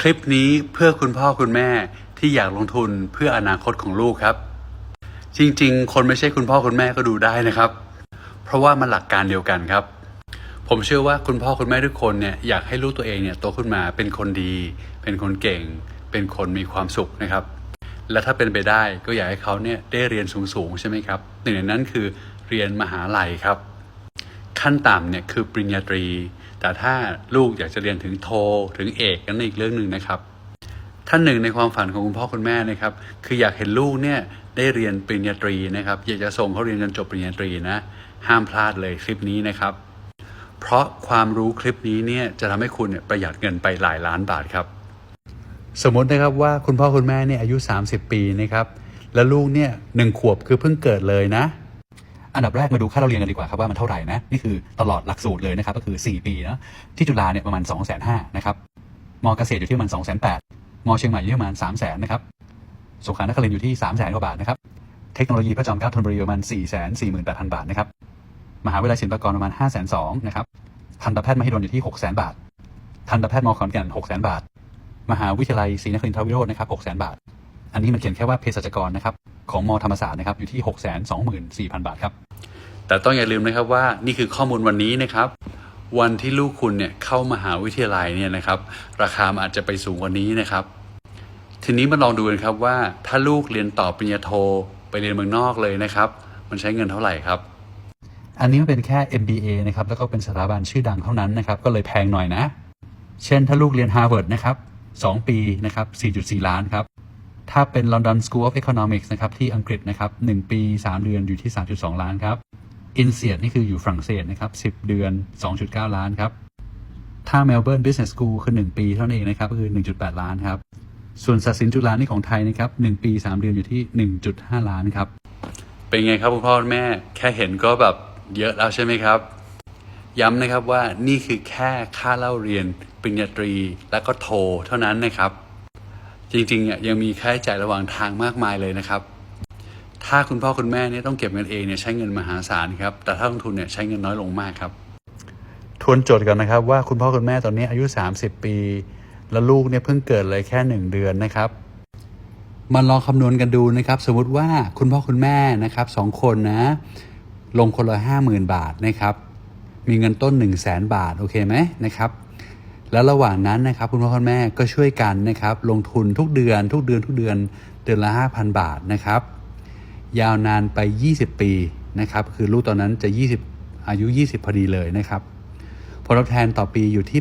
คลิปนี้เพื่อคุณพ่อคุณแม่ที่อยากลงทุนเพื่ออนาคตของลูกครับ จริงๆ คนไม่ใช่คุณพ่อคุณแม่ก็ดูได้นะครับ เพราะว่ามันหลักการเดียวกันครับ ผมเชื่อว่าคุณพ่อคุณแม่ทุกคนเนี่ยอยากให้ลูกตัวเองเนี่ยโตขึ้นมาเป็นคนดี เป็นคนเก่ง เป็นคนมีความสุขนะครับ และถ้าเป็นไปได้ก็อยากให้เขาเนี่ยได้เรียนสูงๆใช่ไหมครับหนึ่งในนั้นคือเรียนมหาลัยครับ ขั้นต่ำเนี่ยคือปริญญาตรี แต่ถ้าลูกอยากจะเรียนถึงโทถึงเอกนั่นอีกเรื่องหนึ่งนะครับ ท่านหนึ่งในความฝันของคุณพ่อคุณแม่นะครับ คืออยากเห็นลูกเนี่ยได้เรียนปริญญาตรีนะครับอยากจะส่งเขาเรียนจนจบปริญญาตรีนะ ห้ามพลาดเลยคลิปนี้นะครับ เพราะความรู้คลิปนี้เนี่ยจะทำให้คุณเนี่ยประหยัดเงินไปหลายล้านบาทครับ สมมตินะครับว่าคุณพ่อคุณแม่เนี่ยอายุ 30 ปีนะครับแล้วลูกเนี่ยหนึ่งขวบคือเพิ่งเกิดเลยนะ อันดับแรกมาดูค่าเราเรียนกันดีกว่าครับว่ามันเท่าไหร่นะนี่คือตลอดหลักสูตรเลยนะครับก็คือ 4 ปีนะที่จุฬาเนี่ยประมาณ 2 5 0 0 0นะครับมเกษตรอยู่ที่ประมาณ2 8 0 0 0มเชียงใหม่อยู่ที่ประมาณ 3 0 0 0 0นะครับสงขลานครินทร์อยู่ที่3 0 0 0 0 0กว่าบาทนะครับเทคโนโลยีพระจอมเกล้าธนบุรีประมาณ 4 4 8 0 0 0 บาทนะครับมหาวิทยาลัยศิลปากรประมาณ 5 2 0 0 0นะครับทันตแพทย์มหิดลอยู่ที่ 6 0 0 0 0 บาท ทันตแพทย์มขอนแก่น 6 0 0 0 0 บาท มหาวิทยาลัยศรีนครินทรวิโรจน์นะครับ 6 0 0 0 0 บาท อันนี้มันเขียนแค่ว่าเภสัชกรนะครับ ของมธรรมศาสตร์นะครับอยู่ที่ 6 2 4 0 0 0 บาทครับ แต่ต้องอย่าลืมนะครับว่านี่คือข้อมูลวันนี้นะครับวันที่ลูกคุณเนี่ยเข้ามหาวิทยาลัยเนี่ยนะครับ ราคามันอาจจะไปสูงกว่านี้นะครับ ทีนี้มาลองดูกันครับว่าถ้าลูกเรียนต่อปริญญาโทไปเรียนเมืองนอกเลยนะครับ มันใช้เงินเท่าไหร่ครับ อันนี้มันเป็นแค่ MBA นะครับแล้วก็เป็นสถาบันชื่อดังเท่านั้นนะครับก็เลยแพงหน่อยนะ เช่นถ้าลูกเรียน Harvard นะครับ2ปีนะครับ4.4 ล้านครับ ถ้าเป็น London School of Economics นะครับที่อังกฤษนะครับ1ปี 3 เดือนอยู่ที่ 3.2 ล้านครับ i n s e a d นี่คืออยู่ฝรั่งเศสนะครับ10 เดือน 2.9 ล้านครับถ้า Melbourne Business School คือ 1 ปีเท่านั้นเองนะครับก็คือ 1.8 ล้านครับส่วนศาสินจุฬานี่ของไทยนะครับ1ปี 3 เดือนอยู่ที่ 1.5 ล้านครับเป็นไงครับคุณพ่อคุณแม่แค่เห็นก็แบบเยอะแล้วใช่ไหมครับ ย้ำนะครับว่านี่คือแค่ค่าเล่าเรียนปริญญาตรีและก็โทเท่านั้นนะครับ จริงๆอะยังมีค่าใช้จ่ายระหว่างทางมากมายเลยนะครับ ถ้าคุณพ่อคุณแม่เนี่ยต้องเก็บเงินเองเนี่ยใช้เงินมหาศาลครับ แต่ถ้าลงทุนเนี่ยใช้เงินน้อยลงมากครับ ทวนโจทย์กันนะครับว่าคุณพ่อคุณแม่ตอนนี้อายุ 30 ปี แล้วลูกเนี่ยเพิ่งเกิดเลยแค่ 1 เดือนนะครับมันลองคำนวณกันดูนะครับ สมมติว่าคุณพ่อคุณแม่นะครับสองคนนะ ลงคนละห้าหมื่นบาทนะครับ มีเงินต้น 1 0 0 0 0แสนบาท โอเคไหมนะครับ แล้วระหว่างนั้นนะครับคุณพ่อคุณแม่ก็ช่วยกันนะครับลงทุนทุกเดือนทุกเดือนทุกเดือนเดือนละ 5,000 บาทนะครับ ยาวนานไป 20 ปีนะครับคือลูกตอนนั้นจะ 20 อายุ 20 พอดีเลยนะครับผลตอบแทนต่อปีอยู่ที่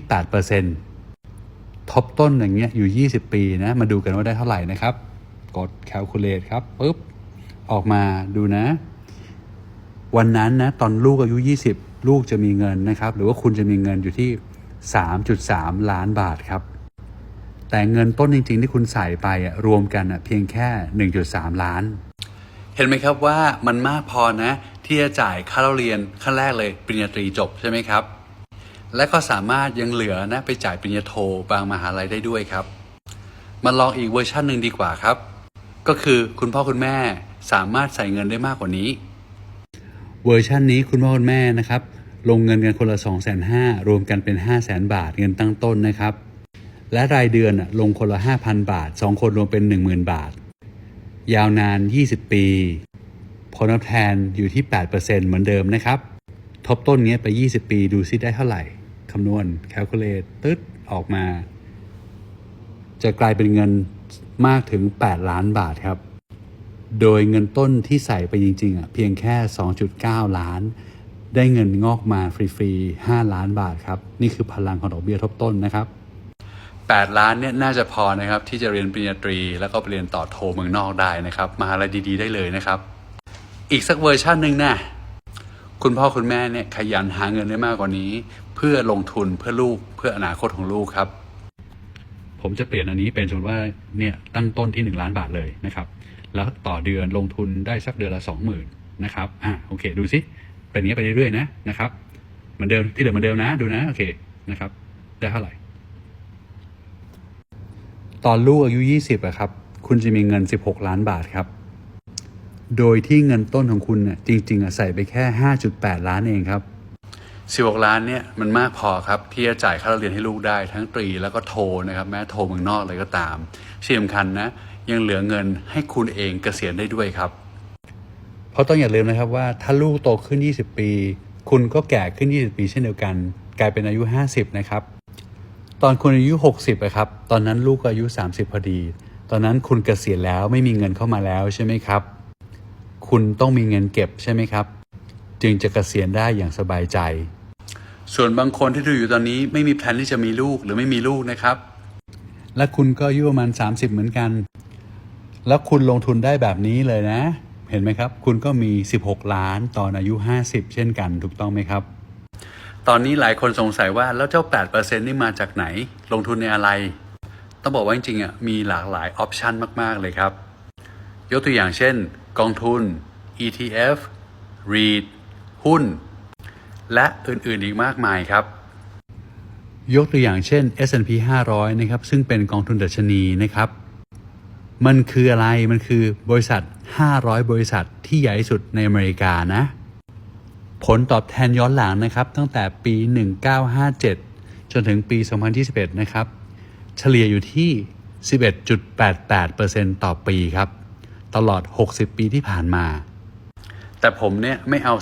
8%ทบต้นอย่างเงี้ยอยู่ 20 ปีนะมาดูกันว่าได้เท่าไหร่นะครับ กด calculate ครับปุ๊บออกมาดูนะ วันนั้นนะตอนลูกอายุ 20 ลูกจะมีเงินนะครับ หรือว่าคุณจะมีเงินอยู่ที่ 3.3 ล้านบาทครับ แต่เงินต้นจริง ๆ ที่คุณใส่ไปอะรวมกันอะเพียงแค่ 1.3 ล้าน เห็นไหมครับว่ามันมากพอนะ ที่จะจ่ายค่าเล่าเรียนขั้นแรกเลยปริญญาตรีจบใช่ไหมครับ และก็สามารถยังเหลือนะไปจ่ายปริญญาโทบางมหาลัยได้ด้วยครับ มาลองอีกเวอร์ชันหนึ่งดีกว่าครับ ก็คือคุณพ่อคุณแม่สามารถใส่เงินได้มากกว่านี้ เวอร์ชันนี้คุณพ่อคุณแม่นะครับ ลงเงินกันคนละ2 5 0 0 0รวมกันเป็น 5 0 0 0 0 0 บาทเงินตั้งต้นนะครับ และรายเดือนลงคนละ 5,000 บาท 2 คนรวมเป็น 10,000 บาท ยาวนาน 20 ปีผลตอบแทนอยู่ที่ 8%เหมือนเดิมนะครับ ทบต้นเนี้ยไป 20 ปีดูซิได้เท่าไหร่ คำนวณ calculate ตึ๊ดออกมา จะกลายเป็นเงินมากถึง 8 ล้านบาทครับ โดยเงินต้นที่ใส่ไปจริงๆอะเพียงแค่ 2.9 ล้าน ได้เงินงอกมาฟรีๆ 5 ล้านบาทครับ นี่คือพลังของดอกเบี้ยทบต้นนะครับ 8 ล้านเนี่ยน่าจะพอนะครับ ที่จะเรียนปริญญาตรี แล้วก็ไปเรียนต่อโทเมืองนอกได้นะครับมหาลัยดีๆ ได้เลยนะครับ อีกสักเวอร์ชันหนึ่งนะคุณพ่อคุณแม่เนี่ยขยันหาเงินได้มากกว่านี้ เพื่อลงทุนเพื่อลูกเพื่ออนาคตของลูกครับ ผมจะเปลี่ยนอันนี้เป็นสมมติว่าเนี่ยตั้งต้นที่ 1 ล้านบาทเลยนะครับ แล้วต่อเดือนลงทุนได้สักเดือนละ 20,000นะครับอะโอเคดูสิ เป็นอย่างนี้ไปเรื่อยๆนะนะครับเหมือนเดิมที่เหลือเหมือนเดิมนะดูนะโอเคนะครับ ได้เท่าไหร่ ตอนลูกอายุ 20อะครับ คุณจะมีเงิน 16 ล้านบาทครับ โดยที่เงินต้นของคุณเนี่ยจริง ๆอะใส่ไปแค่ 5.8 ล้านเองครับ 16 ล้านเนี่ยมันมากพอครับ ที่จะจ่ายค่าเรียนให้ลูกได้ทั้งตรีแล้วก็โทนะครับ แม้โทเมืองนอกอะไรก็ตามที่สำคัญนะ ยังเหลือเงินให้คุณเองเกษียณได้ด้วยครับ เพราะต้องอย่าลืมนะครับว่าถ้าลูกโตขึ้น 20 ปี คุณก็แก่ขึ้น 20 ปีเช่นเดียวกัน กลายเป็นอายุ 50 นะครับ ตอนคุณอายุ 60อะครับ ตอนนั้นลูกอายุ 30 พอดี ตอนนั้นคุณเกษียณแล้วไม่มีเงินเข้ามาแล้วใช่ไหมครับ คุณต้องมีเงินเก็บใช่ไหมครับ จึงจะเกษียณได้อย่างสบายใจ ส่วนบางคนที่ดูอยู่ตอนนี้ไม่มีแพลนที่จะมีลูกหรือไม่มีลูกนะครับ และคุณก็อายุประมาณ 30 เหมือนกัน แล้วคุณลงทุนได้แบบนี้เลยนะ ห็นไหมครับ คุณก็มี 16 ล้านตอนอายุ 50 เช่นกันถูกต้องไหมครับ ตอนนี้หลายคนสงสัยว่าแล้วเจ้า 8%นี่มาจากไหน ลงทุนในอะไร ต้องบอกว่าจริงๆอะมีหลากหลายออปชันมาก ๆ เลยครับ ยกตัวอย่างเช่น กองทุน ETF REIT หุ้น และอื่นๆอีกมากมายครับยกตัวอย่างเช่น S&P 500 นะครับ ซึ่งเป็นกองทุนดัชนีนะครับ มันคืออะไร มันคือบริษัท 500 บริษัทที่ใหญ่ที่สุดในอเมริกานะ ผลตอบแทนย้อนหลังนะครับ ตั้งแต่ปี 1957 จนถึงปี 2021 นะครับ เฉลี่ยอยู่ที่ 11.88%ต่อปีครับ ตลอด 60 ปีที่ผ่านมา แต่ผมเนี่ยไม่เอา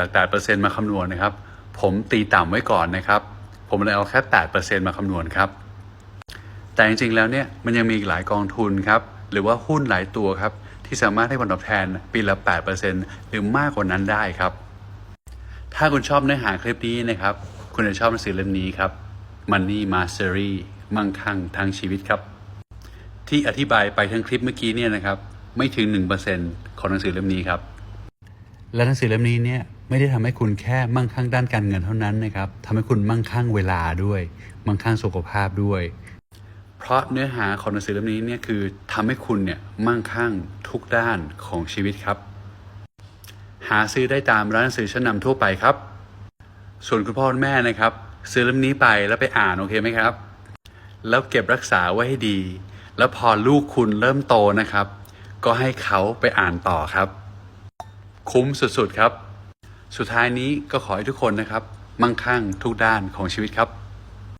11.88%มาคำนวณนะครับ ผมตีต่ำไว้ก่อนนะครับ ผมเลยเอาแค่ 8%มาคำนวณครับ แต่จริงๆแล้วเนี่ยมันยังมีอีกหลายกองทุนครับหรือว่าหุ้นหลายตัวครับที่สามารถให้ผลตอบแทนปีละ 8%หรือมากกว่านั้นได้ครับ ถ้าคุณชอบเนื้อหาคลิปนี้นะครับ คุณจะชอบหนังสือเล่มนี้ครับ Money Mastery มั่งคั่งทางชีวิตครับ ที่อธิบายไปทั้งคลิปเมื่อกี้เนี่ยนะครับ ไม่ถึง 1%ของหนังสือเล่มนี้ครับ และหนังสือเล่มนี้เนี่ยไม่ได้ทำให้คุณแค่มั่งคั่งด้านการเงินเท่านั้นนะครับทำให้คุณมั่งคั่งเวลาด้วย มั่งคั่งสุขภาพด้วย เพราะเนื้อหาของหนังสือเล่มนี้เนี่ยคือทำให้คุณเนี่ยมั่งคั่งทุกด้านของชีวิตครับ หาซื้อได้ตามร้านหนังสือชั้นนำทั่วไปครับ ส่วนคุณพ่อคุณแม่นะครับ ซื้อเล่มนี้ไปแล้วไปอ่านโอเคไหมครับ แล้วเก็บรักษาไว้ให้ดี แล้วพอลูกคุณเริ่มโตนะครับ ก็ให้เขาไปอ่านต่อครับ คุ้มสุดๆครับ สุดท้ายนี้ก็ขอให้ทุกคนนะครับ มั่งคั่งทุกด้านของชีวิตครับ